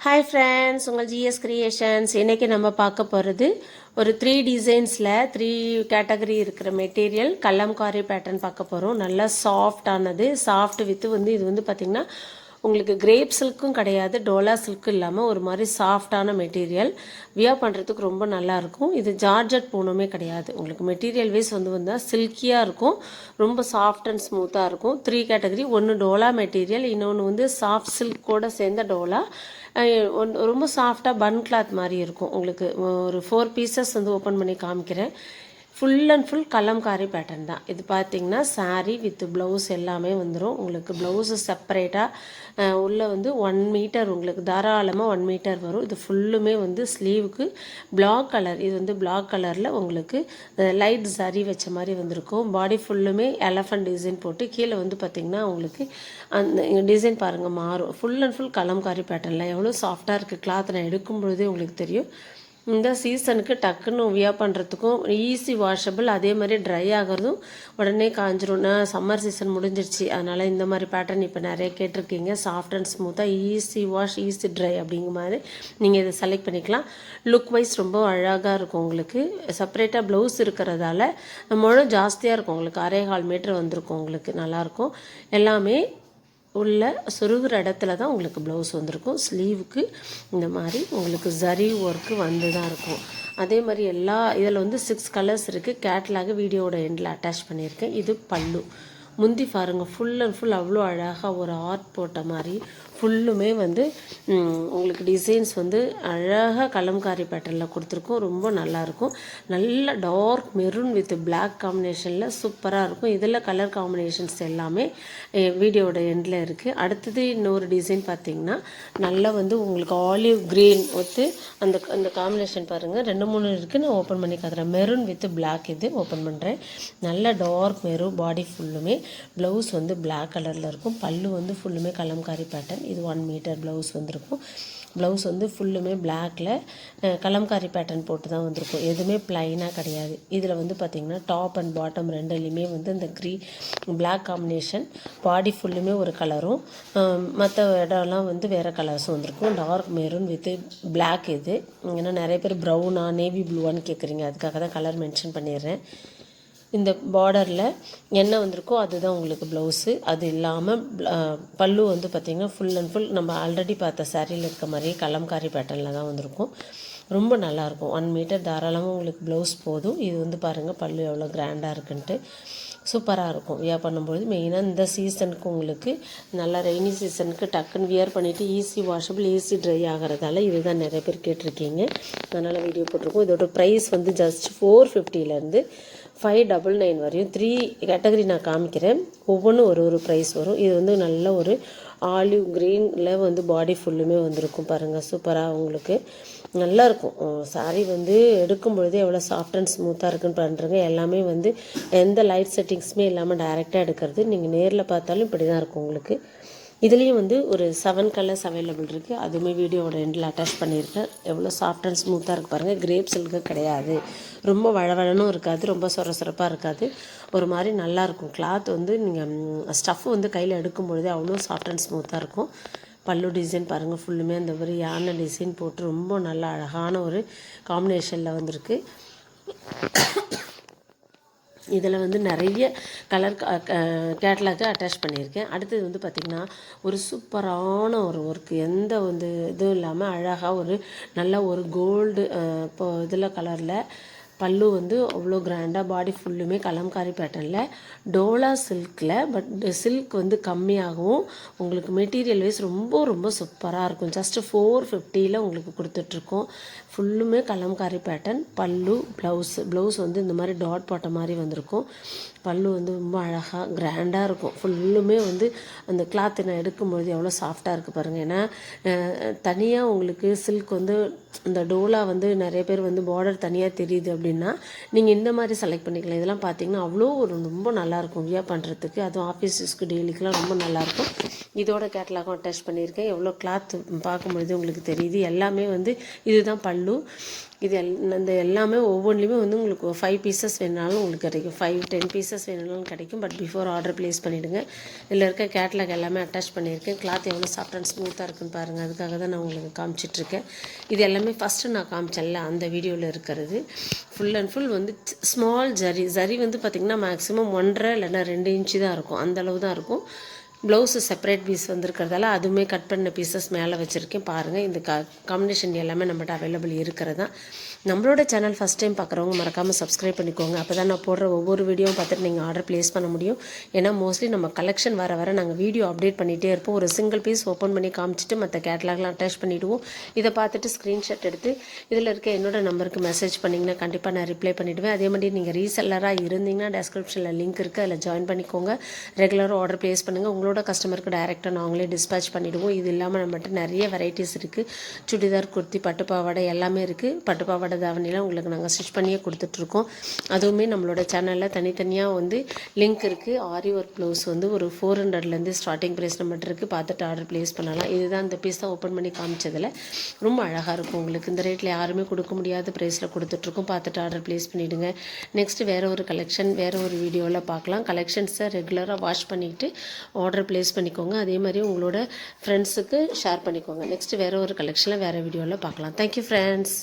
Hi friends உங்கள் GS creations இன்றைக்கி நம்ம பார்க்க போகிறது ஒரு த்ரீ டிசைன்ஸில் த்ரீ கேட்டகரி இருக்கிற மெட்டீரியல் கல்லம்காரி பேட்டர்ன் பார்க்க போகிறோம் நல்லா சாஃப்டானது சாஃப்ட் வித்து வந்து இது வந்து பார்த்திங்கன்னா உங்களுக்கு கிரேப் சில்க்கும் கிடையாது டோலா சில்க்கும் இல்லாமல் ஒரு மாதிரி சாஃப்டான மெட்டீரியல் வியர் பண்ணுறதுக்கு ரொம்ப நல்லாயிருக்கும் இது ஜார்ஜட் பூனமே கிடையாது. உங்களுக்கு மெட்டீரியல் வைஸ் வந்து வந்தால் சில்கியாக இருக்கும். ரொம்ப சாஃப்ட் அண்ட் ஸ்மூத்தாக இருக்கும். த்ரீ கேட்டகரி ஒன்று டோலா மெட்டீரியல் இன்னொன்று வந்து சாஃப்ட் சில்க் கூட சேர்ந்த டோலா ஒன்- ரொம்ப சாஃப்டாக பன் கிளாத் மாதிரி இருக்கும். உங்களுக்கு ஒரு ஃபோர் பீசஸ் வந்து ஓப்பன் பண்ணி காமிக்கிறேன். Full and full kalamkari pattern தான். இது பார்த்திங்கன்னா சாரீ வித் ப்ளவுஸ் எல்லாமே வந்துடும் உங்களுக்கு ப்ளவுஸு செப்பரேட்டாக உள்ளே வந்து ஒன் மீட்டர் உங்களுக்கு தாராளமாக ஒன் மீட்டர் வரும். இது ஃபுல்லுமே வந்து ஸ்லீவுக்கு பிளாக் கலர் இது வந்து பிளாக் கலரில் உங்களுக்கு லைட் சரி வச்ச மாதிரி வந்திருக்கும். பாடி ஃபுல்லுமே எலஃபண்ட் டிசைன் போட்டு கீழே வந்து பார்த்திங்கன்னா உங்களுக்கு அந்த டிசைன் பாருங்கள் மாறும். ஃபுல் அண்ட் ஃபுல் கலம்காரி பேட்டர்னில் எவ்வளோ சாஃப்டாக இருக்குது கிளாத் நான் எடுக்கும் பொழுதே உங்களுக்கு தெரியும். இந்த சீசனுக்கு டக்குன்னு வியா பண்ணுறதுக்கும் ஈஸி வாஷபிள் அதே மாதிரி ட்ரை ஆகிறதும் உடனே காஞ்சிரும். சம்மர் சீசன் முடிஞ்சிருச்சு. அதனால் இந்த மாதிரி பேட்டர்ன் இப்போ நிறைய கேட்டிருக்கீங்க. சாஃப்ட் அண்ட் ஸ்மூத்தாக ஈஸி வாஷ் ஈஸி ட்ரை அப்படிங்கிற மாதிரி நீங்கள் இதை செலக்ட் பண்ணிக்கலாம். லுக் வைஸ் ரொம்ப அழகாக இருக்கும் உங்களுக்கு. செப்பரேட்டாக ப்ளவுஸ் இருக்கிறதால முழு ஜாஸ்தியாக இருக்கும் உங்களுக்கு. அரை கால் மீட்டர் வந்திருக்கும் உங்களுக்கு. நல்லாயிருக்கும் எல்லாமே உள்ள சுருகிற இடத்துல தான் உங்களுக்கு ப்ளவுஸ் வந்திருக்கும். ஸ்லீவுக்கு இந்த மாதிரி உங்களுக்கு ஜரி ஒர்க்கு வந்து தான் இருக்கும். அதே மாதிரி எல்லா இதில் வந்து சிக்ஸ் கலர்ஸ் இருக்குது கேட்லாக வீடியோவோட எண்டில் அட்டாச் பண்ணியிருக்கேன். இது பல்லு. முந்தி பாருங்க ஃபுல் அண்ட் ஃபுல் அவ்வளோ அழகாக ஒரு ஆர்ட் போட்ட மாதிரி ஃபுல்லுமே வந்து உங்களுக்கு டிசைன்ஸ் வந்து அழகாக கலம்காரி பேட்டர்னில் கொடுத்துருக்கோம். ரொம்ப நல்லாயிருக்கும். நல்ல டார்க் மெரூன் வித் பிளாக் காம்பினேஷனில் சூப்பராக இருக்கும். இதில் கலர் காம்பினேஷன்ஸ் எல்லாமே வீடியோட எண்டில் இருக்குது அடுத்தது இன்னொரு டிசைன் பார்த்தீங்கன்னா நல்லா வந்து உங்களுக்கு ஆலிவ் க்ரீன் ஒத்து அந்த அந்த காம்பினேஷன் பாருங்கள் ரெண்டு மூணு இருக்குது நான் ஓப்பன் பண்ணி காத்துறேன் மெரூன் வித் பிளாக் இது ஓப்பன் பண்ணுறேன் நல்ல டார்க் மெரூன் பாடி ஃபுல்லுமே ப்ளவுஸ் வந்து பிளாக் கலரில் இருக்கும். பல்லு வந்து ஃபுல்லுமே கலம்காரி பேட்டர்ன் இது ஒன் மீட்டர் ப்ளவுஸ் வந்திருக்கும். ப்ளவுஸ் வந்து ஃபுல்லுமே பிளாக்கில் கலம்காரி பேட்டர்ன் போட்டு தான் வந்திருக்கும். எதுவுமே ப்ளைனாக கிடையாது. இதில் வந்து பார்த்திங்கன்னா டாப் அண்ட் பாட்டம் ரெண்டுலேயுமே வந்து இந்த க்ரீ பிளாக் காம்பினேஷன் பாடி ஃபுல்லுமே ஒரு கலரும் மற்ற இடம்லாம் வந்து வேறு கலர்ஸும் வந்திருக்கும். டார்க் மெரூன் வித் பிளாக் இது. ஏன்னா நிறைய பேர் ப்ரௌனா நேவி ப்ளூவான்னு கேட்குறீங்க அதுக்காக தான் கலர் மென்ஷன் பண்ணிடுறேன். இந்த பார்டரில் என்ன வந்திருக்கோ அதுதான் உங்களுக்கு ப்ளவுஸு அது இல்லாமல் பல்லு வந்து பார்த்திங்கன்னா ஃபுல் அண்ட் ஃபுல் நம்ம ஆல்ரெடி பார்த்த சாரியில் இருக்க மாதிரியே கலம்காரி பேட்டர்னில் தான் வந்திருக்கும். ரொம்ப நல்லாயிருக்கும் ஒன் மீட்டர் தாராளமாக உங்களுக்கு ப்ளவுஸ் போதும். இது வந்து பாருங்கள் பல்லு எவ்வளோ கிராண்டாக இருக்குன்ட்டு. சூப்பராக இருக்கும். வியர் பண்ணும்பொழுது மெயினாக இந்த சீசனுக்கு உங்களுக்கு நல்லா ரெய்னி சீசனுக்கு டக்குன்னு வியர் பண்ணிவிட்டு ஈஸி வாஷபிள் ஈஸி ட்ரை ஆகிறதால இதுதான் நிறைய பேர் கேட்டிருக்கீங்க. அதனால் வீடியோ போட்டிருக்கோம். இதோட ப்ரைஸ் வந்து ஜஸ்ட் ஃபோர் ஃபிஃப்டிலேருந்து ஃபைவ் டபுள் நைன் வரையும் த்ரீ கேட்டகரி நான் காமிக்கிறேன். ஒவ்வொன்றும் ஒரு ஒரு ப்ரைஸ் வரும். இது வந்து நல்ல ஒரு ஆலிவ் க்ரீனில் வந்து பாடி ஃபுல்லுமே வந்திருக்கும் பாருங்கள் சூப்பராக உங்களுக்கு நல்லா இருக்கும். சாரீ வந்து எடுக்கும் பொழுது எவ்வளோ சாஃப்ட் அண்ட் ஸ்மூத்தாக இருக்குன்னு பண்ணுறங்க எல்லாமே வந்து எந்த லைட் செட்டிங்ஸுமே இல்லாமல் டைரெக்டாக எடுக்கிறது. நீங்கள் நேரில் பார்த்தாலும் இப்படி தான் இருக்கும் உங்களுக்கு. இதுலேயும் வந்து ஒரு செவன் கலர்ஸ் அவைலபிள் இருக்குது அதுவுமே வீடியோவோட எண்டில் அட்டாச் பண்ணியிருக்கேன். எவ்வளோ சாஃப்ட் அண்ட் ஸ்மூத்தாக இருக்குது பாருங்கள் கிரேப் சில்க்கு கிடையாது. ரொம்ப வழவழனும் இருக்காது. ரொம்ப சொர சொரப்பாக இருக்காது. ஒரு மாதிரி நல்லா இருக்கும். கிளாத் வந்து நீங்கள் ஸ்டஃப் வந்து கையில் எடுக்கும் பொழுதே அவ்வளோ சாஃப்ட் அண்ட் ஸ்மூத்தாக இருக்கும். பல்லு டிசைன் பாருங்கள் ஃபுல்லுமே அந்த ஒரு யானை டிசைன் போட்டு ரொம்ப நல்ல அழகான ஒரு காம்பினேஷனில் வந்திருக்கு. இதில் வந்து நிறைய கலர் கேட்லாக்கு அட்டாச் பண்ணியிருக்கேன். அடுத்தது வந்து பார்த்திங்கன்னா ஒரு சூப்பரான ஒரு ஒர்க்கு எந்த வந்து இதுவும் இல்லாமல் அழகாக ஒரு நல்ல ஒரு கோல்டு இப்போ இதில் கலரில் பல்லு வந்து அவ்வளோ கிராண்டாக பாடி ஃபுல்லுமே கலம்காரி பேட்டர்னில். டோலா சில்கில் பட் சில்க் வந்து கம்மியாகவும் உங்களுக்கு மெட்டீரியல் வைஸ் ரொம்ப ரொம்ப சூப்பராக இருக்கும். ஜஸ்ட் ஃபோர் ஃபிஃப்டியில் உங்களுக்கு கொடுத்துட்ருக்கோம். ஃபுல்லுமே கலம்காரி பேட்டர்ன் பல்லு ப்ளவுஸ் ப்ளவுஸ் வந்து இந்த மாதிரி டாட் போட்ட மாதிரி வந்திருக்கும். பல்லு வந்து ரொம்ப அழகாக கிராண்டாக இருக்கும். ஃபுல்லுமே வந்து அந்த கிளாத்தை நான் எடுக்கும்பொழுது எவ்வளோ சாஃப்டாக இருக்குது பாருங்கள் ஏன்னா தனியாக உங்களுக்கு சில்க் வந்து இந்த டோலா வந்து நிறைய பேர் வந்து பார்டர் தனியாக தெரியுது அப்படின்னு அப்படின்னா நீங்கள் இந்த மாதிரி செலக்ட் பண்ணிக்கலாம். இதெல்லாம் பார்த்தீங்கன்னா அவ்வளோ ஒரு ரொம்ப நல்லாயிருக்கும் வியா பண்ணுறதுக்கு அதுவும் ஆஃபீஸஸ்க்கு டெய்லிக்கெலாம் ரொம்ப நல்லாயிருக்கும். இதோட கேட்லாகும் அட்டாச் பண்ணியிருக்கேன். எவ்வளோ கிளாத் பார்க்கும்பொழுது உங்களுக்கு தெரியுது. எல்லாமே வந்து இதுதான் பல்லு. இது எல் இந்த எல்லாமே ஒவ்வொன்றுலையுமே வந்து உங்களுக்கு ஃபைவ் பீசஸ் வேணாலும் உங்களுக்கு கிடைக்கும். ஃபைவ் டென் பீசஸ் வேணாலும் கிடைக்கும். பட் பிஃபோர் ஆர்டர் ப்ளேஸ் பண்ணிவிடுங்க இதில் இருக்க கேட்லாக் எல்லாமே அட்டாச் பண்ணியிருக்கேன். கிளாத் எவ்வளோ சாஃப்ட் அண்ட் ஸ்மூத்தாக இருக்குன்னு பாருங்கள் அதுக்காக தான் நான் உங்களுக்கு காமிச்சிட்ருக்கேன் இது எல்லாமே ஃபஸ்ட்டு நான் காமிச்சேன்ல அந்த வீடியோவில் இருக்கிறது. ஃபுல் அண்ட் ஃபுல் வந்து ஸ்மால் ஜரி ஜரி வந்து பார்த்திங்கன்னா மேக்ஸிமம் ஒன்றரை இல்லைன்னா ரெண்டு இன்ச்சு தான் இருக்கும். அந்த அளவு தான் இருக்கும். ப்ளவுஸு செப்பரேட் பீஸ் வந்திருக்கிறதால அதுவுமே கட் பண்ண பீசஸ் மேலே வச்சுருக்கேன். பாருங்கள் இந்த க காம்பினேஷன் எல்லாமே நம்மகிட்ட அவைலபிள் இருக்கிறதா. நம்மளோட சேனல் ஃபஸ்ட் டைம் பார்க்குறவங்க மறக்காமல் சப்ஸ்கிரைப் பண்ணிக்கோங்க. அப்போ தான் நான் போடுற ஒவ்வொரு வீடியோவும் பார்த்துட்டு நீங்கள் ஆர்டர் ப்ளேஸ் பண்ண முடியும். ஏன்னா மோஸ்ட்லி நம்ம கலெக்ஷன் வர வர நாங்கள் வீடியோ அப்டேட் பண்ணிகிட்டே இருப்போம். ஒரு சிங்கிள் பீஸ் ஓப்பன் பண்ணி காமிச்சிட்டு மற்ற கேட்லாக்லாம் அட்டாச் பண்ணிவிடுவோம் இதை பார்த்துட்டு ஸ்க்ரீன்ஷாட் எடுத்து இதில் இருக்க என்னோட நம்பருக்கு மெசேஜ் பண்ணிங்கன்னா கண்டிப்பாக நான் ரிப்ளை பண்ணிவிடுவேன் அதே மாதிரி நீங்கள் ரீசெல்லராக இருந்தீங்கன்னா டெஸ்கிரிப்ஷனில் லிங்க் இருக்குது அதில் ஜாயின் பண்ணிக்கோங்க. ரெகுலராக ஆர்டர் ப்ளேஸ் பண்ணுங்கள் உங்களோட கஸ்டமருக்கு டைரெக்டாக நாங்களே டிஸ்பேச் பண்ணிவிடுவோம் இது இல்லாமல் நம்மகிட்ட நிறைய வெரைட்டிஸ் இருக்குது சுடிதார் குர்த்தி பட்டு பாவாடை எல்லாமே இருக்குது பட்டு பாவாடை தாவணிலாம் உங்களுக்கு நாங்கள் ஸ்டிச் பண்ணியே கொடுத்துட்ருக்கோம். அதுவுமே நம்மளோட சேனலில் தனித்தனியாக வந்து லிங்க் இருக்குது ஆரி ஒர்க் ப்ளவுஸ் வந்து ஒரு ஃபோர் ஹண்ட்ரட்லேருந்து ஸ்டார்டிங் ப்ரைஸ் நம்மகிட்ட இருக்குது பார்த்துட்டு ஆர்டர் ப்ளேஸ் பண்ணலாம். இதுதான் இந்த பீஸ் தான் ஓப்பன் பண்ணி காமிச்சதில். ரொம்ப அழகாக இருக்கும் உங்களுக்கு. இந்த ரேட்டில் யாருமே கொடுக்க முடியாத ப்ரைஸில் கொடுத்துட்ருக்கோம். பார்த்துட்டு ஆர்டர் ப்ளேஸ் பண்ணிவிடுங்க நெக்ஸ்ட்டு வேறு ஒரு கலெக்ஷன் வேறு ஒரு வீடியோவில் பார்க்கலாம். கலெக்ஷன்ஸை ரெகுலராக வாஷ் பண்ணிக்கிட்டு ஆர்டர் ப்ளேஸ் பண்ணிக்கோங்க. அதே மாதிரி உங்களோட ஃப்ரெண்ட்ஸுக்கு ஷேர் பண்ணிக்கோங்க. நெக்ஸ்ட்டு வேறு ஒரு கலெக்ஷனில் வேறு வீடியோவில் பார்க்கலாம். Thank you friends